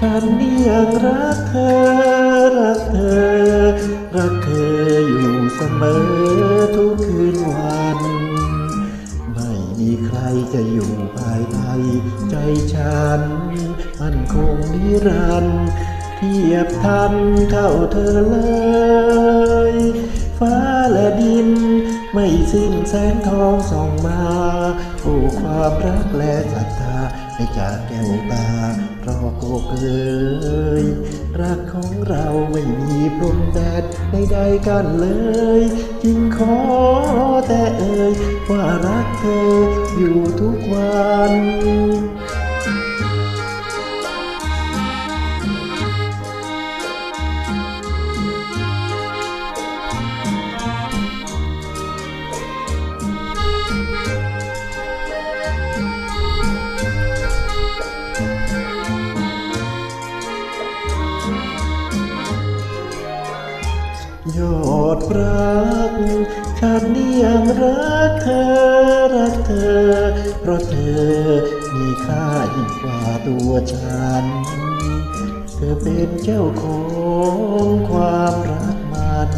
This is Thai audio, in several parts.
ฉันนี่ยังรักเธอ รักเธอ รักเธออยู่เสมอทุกคืนวัน ไม่มีใครจะอยู่ภายในใจฉัน มันคงนิรันดร์เทียบทันเท่าเธอเลยฟ้า ไม่สิ้นแสงทองส่องมาโอ้ความรักและศรัทธาไม่จากแก้วตารอโกเกยรักของเราไม่มีพรมแดดใดๆกันเลยจึงขอแต่เอ่ยว่ารักเธออยู่ทุกวัน ยอดรักฉันนี่ยังรักเธอรักเธอ เพราะเธอมีค่ายิ่งกว่าตัวฉัน เธอเป็นเจ้าของความรักมัน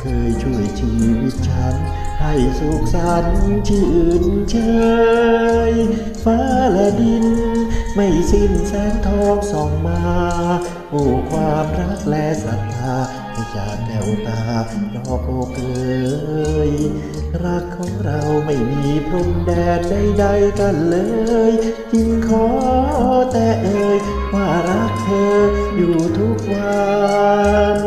เคยช่วยชีวิตฉัน ให้สุขสันต์ชื่นเชยฟ้าและดิน ไม่สิ้นแสงทองส่องมา โอ้ความรักและศรัทธา จากแก้วตาดอโอเกยรักของเราไม่มีพรมแดนใดๆกันเลยจึงขอแต่เอ่ยว่ารักเธออยู่ทุกวัน